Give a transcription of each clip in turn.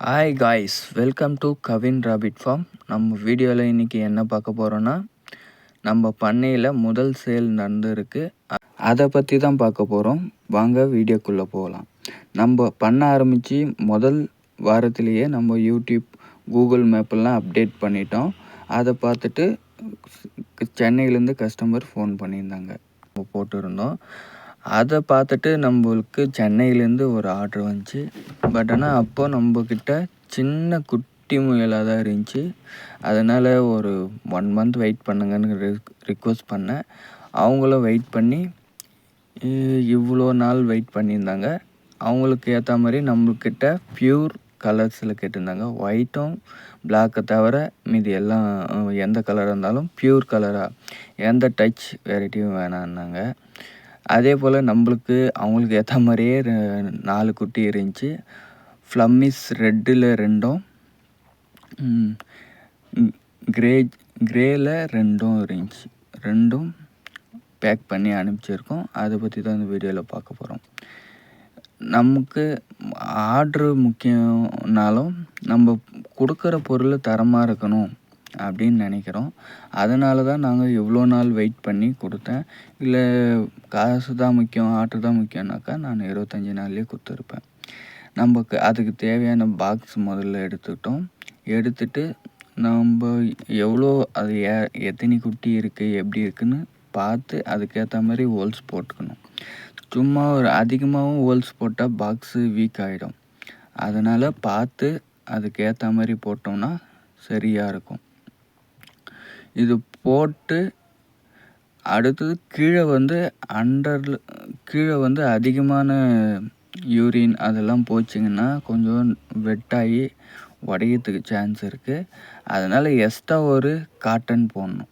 Hi guys welcome to Kavin rabbit farm நம்ம வீடியோவில் இன்றைக்கி என்ன பார்க்க போகிறோன்னா நம்ம பண்ணையில் முதல் சேல் நடந்துருக்கு. அதை பற்றி தான் பார்க்க போகிறோம் வாங்க வீடியோக்குள்ளே போகலாம். நம்ம பண்ண ஆரம்பித்து முதல் வாரத்திலேயே நம்ம யூடியூப் கூகுள் மேப்பெல்லாம் அப்டேட் பண்ணிட்டோம். அதை பார்த்துட்டு சென்னையிலேருந்து கஸ்டமர் ஃபோன் பண்ணியிருந்தாங்க. போட்டிருந்தோம். அதை பார்த்துட்டு நம்மளுக்கு சென்னையிலேருந்து ஒரு ஆர்டர் வந்துச்சு. பட் ஆனால் அப்போது நம்மக்கிட்ட சின்ன குட்டி முயலாக தான் இருந்துச்சு. அதனால் ஒரு ஒன் மந்த் வெயிட் பண்ணுங்கன்னு ரிக்வஸ்ட் பண்ணேன். அவங்களும் வெயிட் பண்ணி இவ்வளோ நாள் வெயிட் பண்ணியிருந்தாங்க. அவங்களுக்கு ஏற்ற மாதிரி நம்மக்கிட்ட ப்யூர் கலர்ஸில் கேட்டிருந்தாங்க. ஒயிட்டும் பிளாக்கை தவிர மீதி எல்லாம் எந்த கலராக இருந்தாலும் ப்யூர் கலராக எந்த டச் வெரைட்டியும் வேணான்னாங்க அதே போல் நம்மளுக்கு அவங்களுக்கு ஏற்ற மாதிரியே ரெ- நாலு குட்டி இருந்துச்சு. ஃப்ளம்மிஸ் ரெட்டில் ரெண்டும் கிரே கிரேல ரெண்டும் இருந்துச்சு. ரெண்டும் பேக் பண்ணி அனுப்பிச்சிருக்கோம். அதை பற்றி தான் இந்த வீடியோவில் பார்க்க போகிறோம் நமக்கு ஆர்ட்ரு முக்கியம்னாலும் நம்ம கொடுக்குற பொருள் தரமாக இருக்கணும். அப்படின்னு நினைக்கிறோம். அதனால தான் நாங்கள் இவ்வளோ நாள் வெயிட் பண்ணி கொடுத்தேன். இல்லை காசு தான் முக்கியம் ஆர்ட்ரு தான் முக்கியம்னாக்கா நான் இருபத்தஞ்சி நாள்லேயே கொடுத்துருப்பேன் நமக்கு அதுக்கு தேவையான பாக்ஸ் முதல்ல எடுத்துக்கிட்டோம். எடுத்துட்டு நம்ம எவ்வளோ அது ஏ எத்தனை குட்டி இருக்குது எப்படி இருக்குன்னு பார்த்து அதுக்கேற்ற மாதிரி ஹோல்ஸ் போட்டுக்கணும். சும்மா ஒரு அதிகமாகவும் ஹோல்ஸ் போட்டால் பாக்ஸு வீக் ஆகிடும் அதனால் பார்த்து அதுக்கேற்ற மாதிரி போட்டோம்னா சரியாக இருக்கும். இது போட்டு அடுத்தது கீழே வந்து அண்டரில் கீழே வந்து அதிகமான யூரின் அதெல்லாம் போச்சிங்கன்னா கொஞ்சம் வெட்டாகி உடையத்துக்கு சான்ஸ் இருக்குது அதனால் எக்ஸ்ட்ரா ஒரு காட்டன் போடணும்.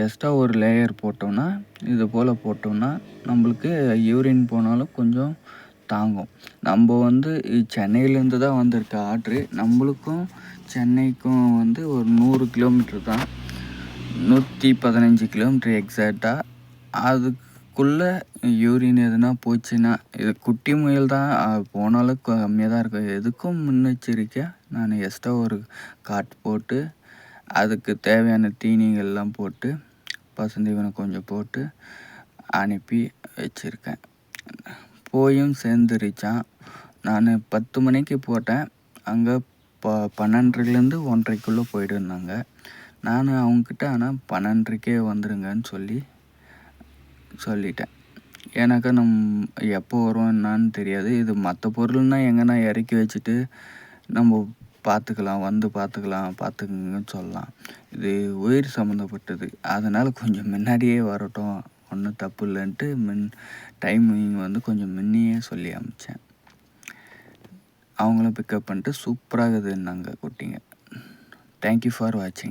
எக்ஸ்ட்ரா ஒரு லேயர் போட்டோம்னா இது போல் போட்டோம்னா நம்மளுக்கு யூரின் போனாலும் கொஞ்சம் தாங்கும். நம்ம வந்து சென்னையிலேருந்து தான் வந்திருக்க ஆர்ட்ரு. நம்மளுக்கும் சென்னைக்கும் வந்து ஒரு நூறு கிலோமீட்டர் தான் நூற்றி பதினஞ்சு கிலோமீட்டர் எக்ஸாக்டாக அதுக்குள்ளே யூரின் எதுனா போச்சுன்னா இது குட்டி முயல் தான். போனாலும் கம்மியாக தான் இருக்கும் எதுக்கும் முன்னெச்சரிக்கையாக நான் எக்ஸ்ட்ரா ஒரு காட் போட்டு அதுக்கு தேவையான தீனிகள்லாம் போட்டு பசுந்தீவனம் கொஞ்சம் போட்டு அனுப்பி வச்சுருக்கேன். போயும் சேர்ந்துருச்சான் நான் பத்து மணிக்கு போட்டேன். அங்கே ப பன்னெண்டுலேருந்து ஒன்றரைக்குள்ளே போயிட்டு இருந்தாங்க. நான் அவங்கக்கிட்ட ஆனால் பன்னெண்டரைக்கே வந்துடுங்கன்னு சொல்லி சொல்லிட்டேன். ஏன்னாக்கா நம் எப்போ வரும் என்னான்னு தெரியாது. இது மற்ற பொருள்னால் எங்கன்னா இறக்கி வச்சுட்டு நம்ம பார்த்துக்கலாம் வந்து பார்த்துக்கலாம் பார்த்துக்குங்கன்னு சொல்லலாம். இது உயிர் சம்மந்தப்பட்டது அதனால் கொஞ்சம் முன்னாடியே வரட்டும். ஒன்றும் தப்பு இல்லைன்ட்டு மின் டைமிங் வந்து கொஞ்சம் முன்னையே சொல்லி அமிச்சேன். அவங்களும் பிக்கப் பண்ணிட்டு சூப்பராக இருக்குதுன்னாங்க குட்டிங்க. தேங்க்யூ ஃபார் வாட்சிங்